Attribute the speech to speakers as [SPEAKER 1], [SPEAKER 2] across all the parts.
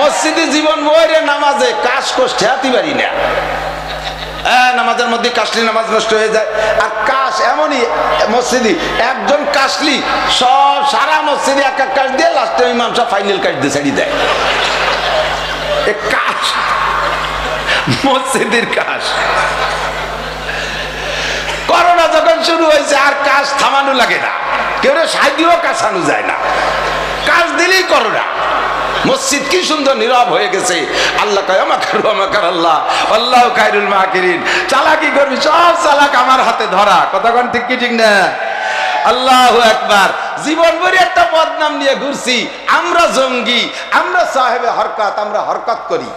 [SPEAKER 1] মসজিদে জীবন বইরে নামাজে কাজ করতে হাতি পারি না। হ্যাঁ, নামাজের মধ্যে কাশলি নামাজ নষ্ট হয়ে যায়। আর কাশ এমনই মসজিদি একজন কাশলি সব সারা মসজিদে এক এক কাশ দিয়ে লাস্টে ইমাম সাহেব ফাইনাল কাশ দিয়ে ছাড়ি দেয়। কাশ মসজিদের কাশ। করোনা যখন শুরু হয়েছে আর কাজ থামানো লাগে না। কেউ সাহায্যও কাছানো যায় না। কাজ দিলেই করোনা। মসজিদ কি সুন্দর নীরব হয়ে গেছে। আল্লাহ কয় আমাকার আমাকার আল্লাহ? আল্লাহ খাইরুল মাকিরিন। চালাকি করবি, সব চালাক আমার হাতে ধরা। কতক্ষণ ঠিক কি, ঠিক না? আল্লাহ একবার জীবন ভরে একটা বদনাম নিয়ে ঘুরছি। আমরা জঙ্গি, আমরা সাহেবে হরকাত, আমরা হরকত করি।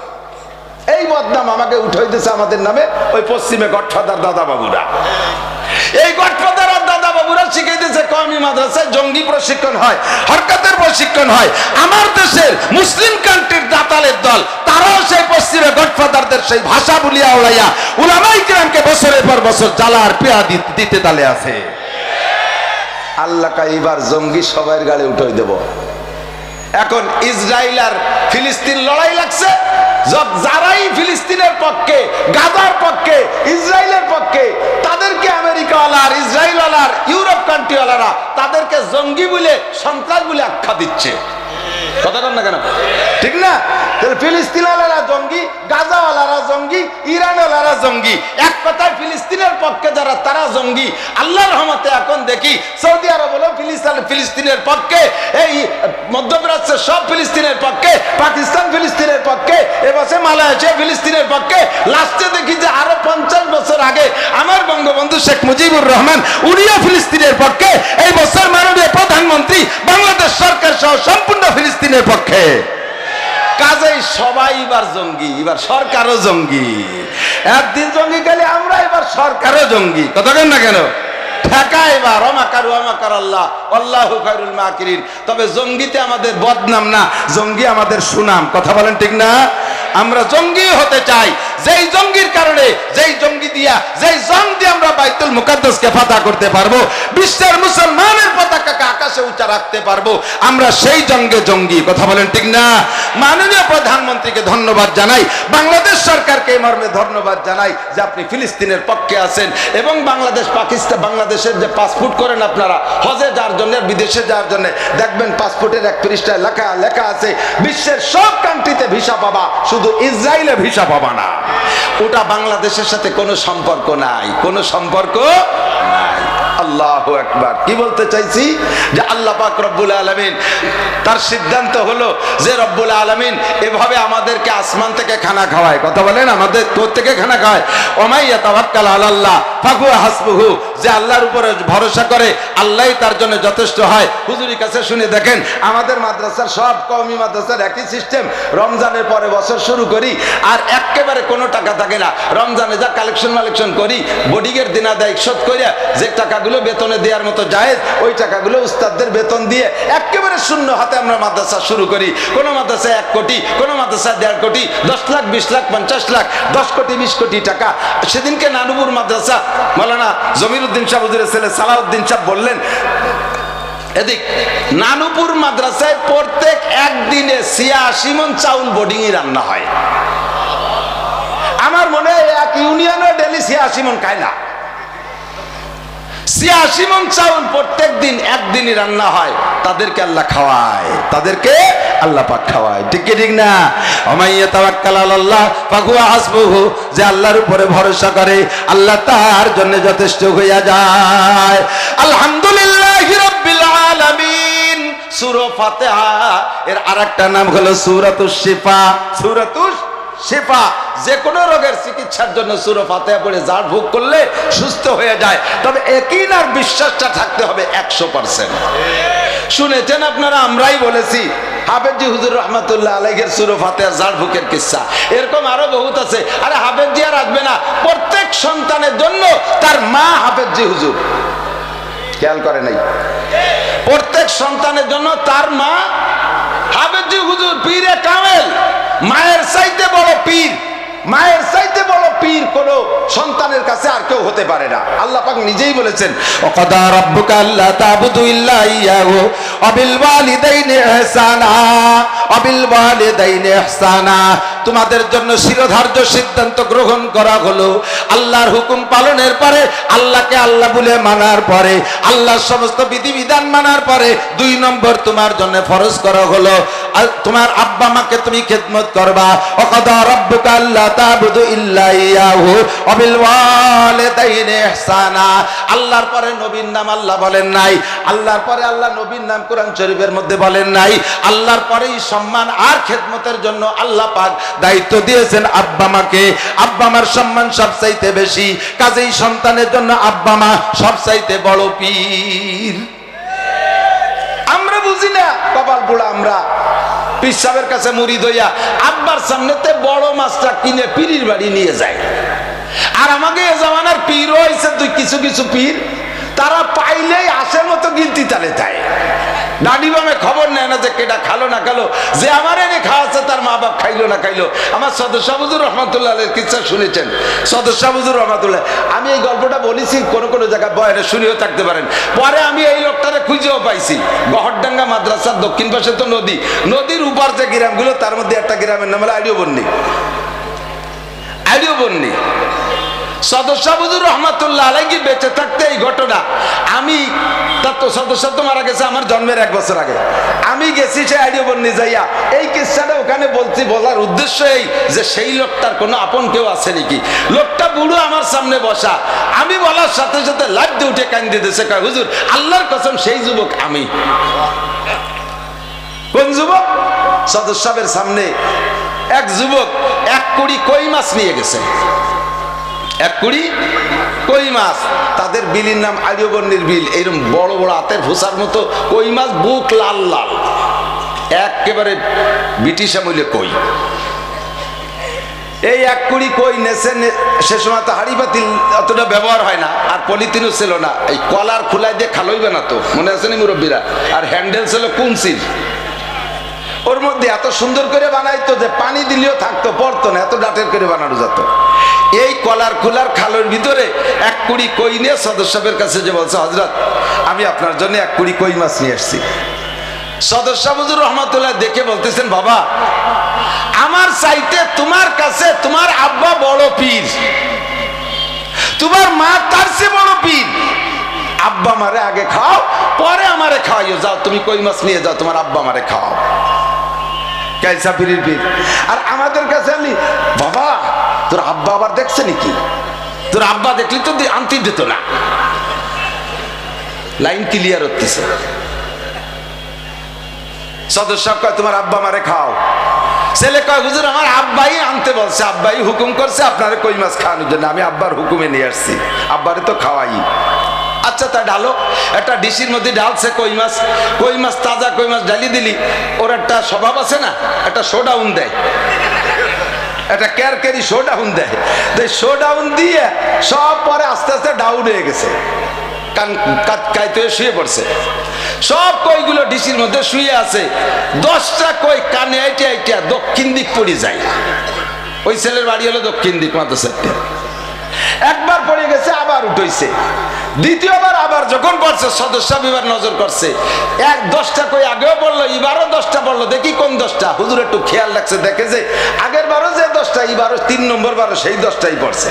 [SPEAKER 1] এই বদনাম আমাকে উঠাইতেছে আমাদের নামে ওই পশ্চিমে গঠফাদার দাদা বাবুরা। এই গঠফাদার শিখে দিয়েছে কমি মাদ্রাসায় জঙ্গি প্রশিক্ষণ হয়, হরকতের প্রশিক্ষণ হয়। আমার দেশের মুসলিম কান্ট্রির দাতালের দল, তারাও সেই পশ্চিমে গডফাদারদের সেই ভাষা বলিয়া উড়াইয়া উলামাই কিরামকে বছরের পর বছর জ্বালার পেয়া দিতে তালে আছে। আল্লাহ এবার জঙ্গি সবাই গাড়ি উঠাই দেব। এখন ইসরায়েল আর ফিলিস্তিন লড়াই লাগছে। যারাই ফিলিস্তিনের পক্ষে, গাজার পক্ষে, ইসরায়েলের পক্ষে, তাদেরকে আমেরিকাওয়ালা আর ইসরায়েলওয়ালা আর ইউরোপ কান্ট্রিওয়ালারা তাদেরকে জঙ্গি বলে, সন্ত্রাস বলে আখ্যা দিচ্ছে। ফিলিস্তিনের পক্ষে তারা আল্লাহর রহমতে এখন দেখি, সৌদি আরব ফিলিস্তিনের পক্ষে, এই মধ্যপ্রাচ্যের সব ফিলিস্তিনের পক্ষে, পাকিস্তান ফিলিস্তিনের পক্ষে এবছর মালয়েশিয়া ফিলিস্তিনের পক্ষে দেখি যে আরও পঞ্চাশ বছর আগে আমার বঙ্গবন্ধু শেখ মুজিবুর রহমান, উনিও ফিলিস্তিনের পক্ষে। এই বছর মাননীয় প্রধানমন্ত্রী বাংলাদেশ সরকার সহ সম্পূর্ণ ফিলিস্তিনের পক্ষে। কাজেই সবাই এবার জঙ্গি, এবার সরকারও জঙ্গি। একদিন জঙ্গি গেলে আমরা এবার সরকারও জঙ্গি। কথা কেন না কেন? ঠেকা এবার অমাকার অমাকার আল্লাহ আল্লাহ খায়রুল মাকিরিন। তবে জঙ্গিতে আমাদের বদনাম না, জঙ্গি আমাদের সুনাম। কথা বলেন ঠিক না? আমরা জঙ্গি হতে চাই। যেই জঙ্গির কারণে, যেই জঙ্গি দিয়া, যেই জং দিয়ে আমরা বাইতুল মুকাদ্দাসকে ফাতা করতে পারব, বিশ্বের মুসলমানের পতাকাকে আকাশে উঁচা রাখতে পারব, আমরা সেই জঙ্গে জঙ্গি। কথা বলেন ঠিক না? মাননীয় প্রধানমন্ত্রীকে ধন্যবাদ জানাই, বাংলাদেশ সরকারকে মর্মে ধন্যবাদ জানাই যে আপনি ফিলিস্তিনের পক্ষে আছেন এবং বাংলাদেশ, পাকিস্তান, বাংলাদেশের যে পাসপোর্ট করেন আপনারা, হজে যাওয়ার জন্য, বিদেশে যাওয়ার জন্য, দেখবেন পাসপোর্টের এক পৃষ্ঠায় লেখা লেখা আছে, বিশ্বের সব কান্ট্রিতে ভিসা পাবা, শুধু ইসরায়েলে ভিসা পাবা না। ওটা বাংলাদেশের সাথে কোনো সম্পর্ক নাই। কোনো সম্পর্ক নাই। আল্লাহ একবার কি বলতে চাইছি? যে আল্লাহ পাক রব্বুল আলমিন, তার সিদ্ধান্ত হলো যে রব্বুল আলমিন এভাবে আমাদেরকে আসমান থেকে খানা খাওয়ায়। কথা বলেন, আমাদের তোর থেকে খানা খাওয়ায়? ওমাইয়া তাবাক্কাল আল্লাহ হাসবুহু। যে আল্লাহর উপরে ভরসা করে আল্লাহই তার জন্য যথেষ্ট হয়। হুজুরি কাছে শুনে দেখেন, আমাদের মাদ্রাসার সব কওমি মাদ্রাসার একই সিস্টেম। রমজানের পরে বছর শুরু করি, আর একেবারে কোনো টাকা থাকে না। রমজানে যা কালেকশন মালেকশন করি বোর্ডিংয়ের দেয়, শোধ করিয়া যে টাকাগুলো বেতনে দেওয়ার মতো জায়েজ, ওই টাকাগুলো উস্তাদদের বেতন দিয়ে একেবারে শূন্য হাতে আমরা মাদ্রাসা শুরু করি। কোনো মাদ্রাসায় এক কোটি, কোনো মাদ্রাসায় দেড় কোটি, দশ লাখ, বিশ লাখ, পঞ্চাশ লাখ, দশ কোটি, বিশ কোটি টাকা। সেদিনকে নানুপুর মাদ্রাসা মালানা জমির উদ্দিন সাহ ছেলে সালাউদ্দিন সাহ বললেন, এদিক নানুপুর মাদ্রাসায় প্রত্যেক একদিনে ছিয়াশি মন চাউল বোর্ডিংই রান্না হয়। আমার মনে হয় এক ইউনিয়নে ডেলি ছিয়াশি মন খায় না। ছিয়াশি মন চাউল প্রত্যেক দিন, একদিনই রান্না হয়। তাদেরকে আল্লাহ খাওয়ায়। তাদেরকে আল্লাহ পাক খাওয়ায়। ঠিক ঠিক না? অমাইয়া তাওয়াক্কাল আল্লাহ ফাকুয়া হাসবুহু, যে আল্লাহর উপরে ভরসা করে, আল্লাহ তার জন্য যথেষ্ট হইয়া যায়। আলহামদুলিল্লাহ রাব্বিল আলামিন। সূরা ফাতিহা, এর আরেকটা নাম হলো সূরাতুশ শিফা। সূরাতুশ শেফা, যে কোনো রোগের চিকিৎসার জন্য সুরো ফাতেহা পড়ে জাড় ভোগ করলে সুস্থ হয়ে যায়। তবে একই আর বিশ্বাসটা থাকতে হবে একশো পার্সেন্ট শুনেছেন আপনারা, আমরাই বলেছি, হাফেজি হুজুর রহমতুল্লাহ আলাইহের সুরো ফাতেহা জাড় ভুকের কিসা। এরকম আরও বহুত আছে। আরে হাফেজি আর আসবে না। প্রত্যেক সন্তানের জন্য তার মা হাফেজি হুজুর। খেয়াল করে নাই? প্রত্যেক সন্তানের জন্য তার মা হাফেজি হুজুর, পীরে কামেল। মায়ের চাইতে বড় পীর, মায়ের চাইতে বড় পীর কোন সন্তানের কাছে আর কেউ হতে পারে না। আল্লাহ পাক নিজেই বলেছেন ওয়াকাদা রাব্বুকা আল্লা তা'বুদু ইল্লা ইয়াহু ওয়া বিল ওয়ালিদাইনি ইহসানা, অবিল ওয়ালিদাইনি ইহসানা। তোমাদের জন্য শিরোধার্য সিদ্ধান্ত গ্রহণ করা হলো। আল্লাহর হুকুম পালনের পরে আল্লাহকে আল্লাহ বলে মানার পরে, আল্লাহর সমস্ত বিধিবিধান মানার পরে দুই নম্বর তোমার জন্য ফরজ করা হলো। তোমার আব্বা মাকে তুমি খেদমত করবা। অকদা রব্বুকা আল্লাহ তাবুদু ইল্লা অবিল ওয়ালিদাইনি ইহসানা। আল্লাহর পরে নবীর নাম আল্লাহ বলেন নাই। আল্লাহর পরে আল্লাহ নবীর নাম কোরআন শরীফের মধ্যে বলেন নাই। আল্লাহর পরেই সম্মান আর খেদমতের জন্য আল্লাহ পাক দায়িত্ব দিয়েছেন আব্বা মাকে। আব্বা মার সম্মান সবচাইতে বেশি। কাজেই সন্তানের জন্য আব্বা মা সবচাইতে বড় পীর। আমরা বুঝি না কপাল পোড়া আমরা। পিসাবের কাছে মুড়ি দইয়া আব্বার সামনেতে বড় মাছটা কিনে পীরের বাড়ি নিয়ে যায়। আর আমাকে এ জামানার পীর হয়েছে তুই কিছু কিছু পীর? তারা পাইলেই আসের মতো গিনতি তালে যায় দাড়ি বামে খবর নেয় না যে কেটা খালো না খালো, যে আমার এনে খাওয়াচ্ছে তার মা বাপ খাইলো না খাইলো। আমার সদস্য বুজুর রহমতুল্লাহ কিচ্ছা শুনেছেন। সদস্য বুজুর রহমতুল্লাহ, আমি এই গল্পটা বলেছি, কোনো কোনো জায়গায় বয়নে শুনেও থাকতে পারেন। পরে আমি এই লোকটারে খুঁজেও পাইছি। গহরডাঙ্গা মাদ্রাসার দক্ষিণ পাশে তো নদী। নদীর উপর যে গ্রামগুলো, তার মধ্যে একটা গ্রামের নাম হলো আইডিও বন্নি আইডিও বন্নি সদস্য বুজুর রহমাতুল্লাহ আলাইকি বেঁচে থাকতে এই ঘটনা। আমি তার তো সদস্য তো মারা গেছে, আমার জন্মের এক বছর আগে। আমি গেছি সে আইডিও বন্নি যাইয়া। এই কিস্সাটা ওখানে বলছি, বলার উদ্দেশ্য এই যে সেই লোকটার কোনো আপন কেউ আছে নাকি? লোকটা বুড়ো আমার সামনে বসা। আমি বলার সাথে সাথে লাভ দিয়ে উঠে কান্দি দিতেছে কয়, হুজুর, আল্লাহর কসম, সেই যুবক আমি। কোন যুবক? সদস্যের সামনে এক যুবক এক কুড়ি কই মাছ নিয়ে গেছে। এক কুড়ি? কই মাছ? তাদের বিলির নাম আর্যবর্ণীর বিল। এইরকম বড় বড় হাতের ভুসার মতো কই মাছ? বুক লাল লাল। একেবারে ব্রিটিশ আমলে কই। এই এক কুড়ি কই নেছে সে সময় তো হাড়ি পাতিল অতটা ব্যবহার হয় না, আর পলিথিনও ছিল না। এই কলার খোলায় দিয়ে খালইবে না তো, মনে আছে নি মুরব্বীরা? আর হ্যান্ডেল ছিল কুনসির ওর মধ্যে এত সুন্দর করে বানাইতো যে পানি দিলেও থাকতো, পড়তো না, এত ডাটের করে বানানো যেত। এই কলার খোলার খালের ভিতরে এক কুড়ি কই নিয়ে সদস্যের কাছে যে বলছে হজরত আমি আপনার জন্য এক কুড়ি কই মাছ নিয়ে আসছি। সদস্য বুজুর রহমতুল্লাহ দেখে বলতেছেন, বাবা, আমার চাইতে তোমার কাছে তোমার আব্বা বড় পীর। তোমার মা তার চেয়ে বড় পীর। আব্বা মারে আগে খাও, পরে আমারে খাওয়াইও। যাও, তুমি কই মাছ নিয়ে যাও, তোমার আব্বা মারে খাওয়াও। পীরের পীর। আর আমাদের কাছে আনলি বাবা, তোর আব্বা আবার দেখছে নাকি? তোর আব্বা দেখলি তো আনতে দিত না। লাইন ক্লিয়ার সদস্য তোমার আব্বা মারে খাও। ছেলে কয়, হুজুর, আমার আব্বাই আনতে বলছে, আব্বাই হুকুম করছে, আপনারে কই মাছ খাওয়ানোর জন্য? আমি আব্বার হুকুমে নিয়ে আসছি। আব্বারে তো খাওয়াই। আচ্ছা তা ডালো একটা ডিসির মধ্যে ডালছে কই মাছ? কই মাছ তাজা, কই মাছ ডালি দিলি? ওর একটা স্বভাব আছে না? একটা শোডাউন দেয়। একটা ক্যারকেরি শো ডাউন দেয়। তো শো ডাউন দিয়ে সব পরে আস্তে আস্তে ডাউন হয়ে গেছে। কান কাইতে শুয়ে পড়ছে। সব কইগুলো ডিসির মধ্যে শুয়ে আছে। দশটা কই কানে আইটে আইটা দক্ষিণ দিক পড়ে যায়। ওই ছেলের বাড়ি হলো দক্ষিণ দিক মাদ্রাসাতে একবার পড়ে গেছে, আবার উঠেছে। দ্বিতীয়বার আবার যখন পড়ছে সদস্য বিবার নজর করছে। এক দশটা কই আগেও বলল, এবারও দশটা বলল, দেখি কোন দশটা। হুজুর, একটু খেয়াল রাখছে, দেখে যে আগের বারও যে দশটা, এবারও তিন নম্বর বারও সেই দশটাই পড়ছে।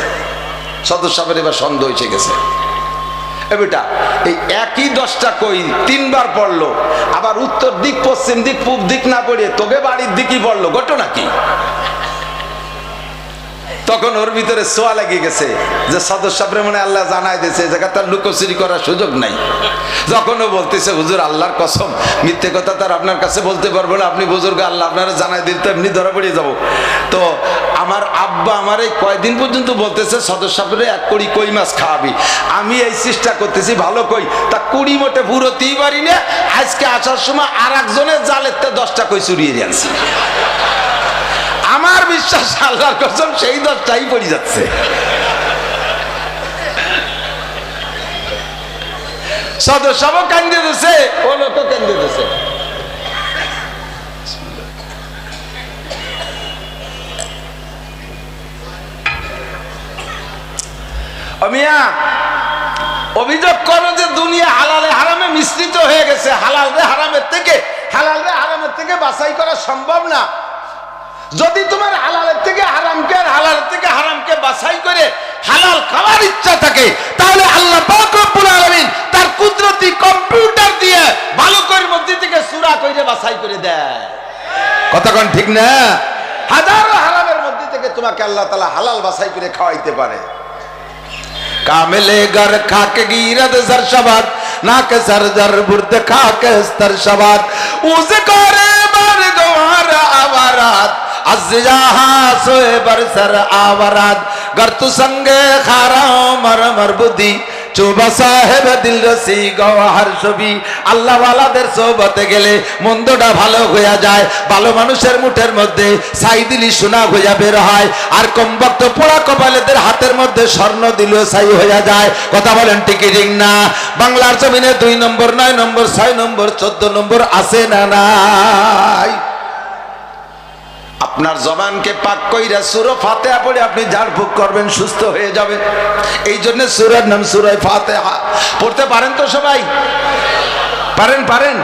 [SPEAKER 1] সদস্য এবার সন্দেহ এসে গেছে। বেটা, এই একই দশটা কই তিনবার পড়ল, আবার উত্তর দিক, পশ্চিম দিক, পূব দিক না পড়ে তোকে বাড়ির দিকই পড়ল ঘটনা কি? তখন ওর ভিতরে সোয়া লেগে গেছে যে সদস্য মনে আল্লাহ জানাই দিয়েছে জায়গা তার লুকোচুরি করার সুযোগ নাই। যখন ও বলতেছে, হুজুর, আল্লাহর কসম, মিথ্যে কথা তার আপনার কাছে বলতে পারব না। আপনি বুজুর্গ, আল্লাহ আপনারা জানাই দিন তো এমনি ধরা পড়ে যাব। তো আমার আব্বা আমার এই কয়দিন পর্যন্ত বলতেছে সদস্য এক কড়ি কই মাছ খাওয়াবি? আমি এই চেষ্টা করতেছি, ভালো কই। তা কুড়ি মোটে পুরোতেই পারি না আজকে আসার সময় আর একজনের জালের দশটা কই চুরিয়ে আনছি। আমার বিশ্বাস আল্লাহর কসম, সেই দশটাই পড়ে যাচ্ছে। সদস্যও কান্দে দিছে, ও লোক কান্দে দিছে। অভিযোগ করো যে দুনিয়া হালালে হারামে মিশ্রিত হয়ে গেছে। হালালে হারামের থেকে, হালালে হারামের থেকে বাছাই করা সম্ভব না। যদি তোমার হালালের থেকে হারামকে আর হালালের থেকে হারামকে বাছাই করে হালাল খাওয়ার ইচ্ছা থাকে, তাহলে আল্লাহ রব্বুল আলামিন তার কুদরতি কম্পিউটার দিয়ে বালকের মধ্যে থেকে সূরা কইরে বাছাই করে দেয়। কতক্ষণ ঠিক না? হাজারো হারামের মধ্যে থেকে তোমাকে আল্লাহ তাআলা হালাল বাছাই করে খাওয়াইতে পারে। কামেলে গর খাকে গিরদ সরশবাদ নাকে সরজর বুর্দ খাকে স্তরশবাদ উস করে বার গওয়ার আওয়ারাত ছবি। গেলে মন্দটা ভালো যায়। ভালো মানুষের মুঠের মধ্যে সাই দিলি সোনা হইয়া বের হয়। আর কমবক্ত পোড়া কপালেদের হাতের মধ্যে স্বর্ণ দিল সাই হইয়া যায়। কথা বলেন টিকিটিং না? বাংলার জমিনে দুই নম্বর, নয় নম্বর, ছয় নম্বর, চোদ্দ নম্বর আসে না নাই? আপনার জবানকে পাক কইরা সুরো ফাতেহা পড়ে আপনি ঝাড়ফুঁক করবেন সুস্থ হয়ে যাবে। এই জন্য সুরের নাম সুরায় ফাতেহা। পড়তে পারেন তো সবাই? পারেন পারেন।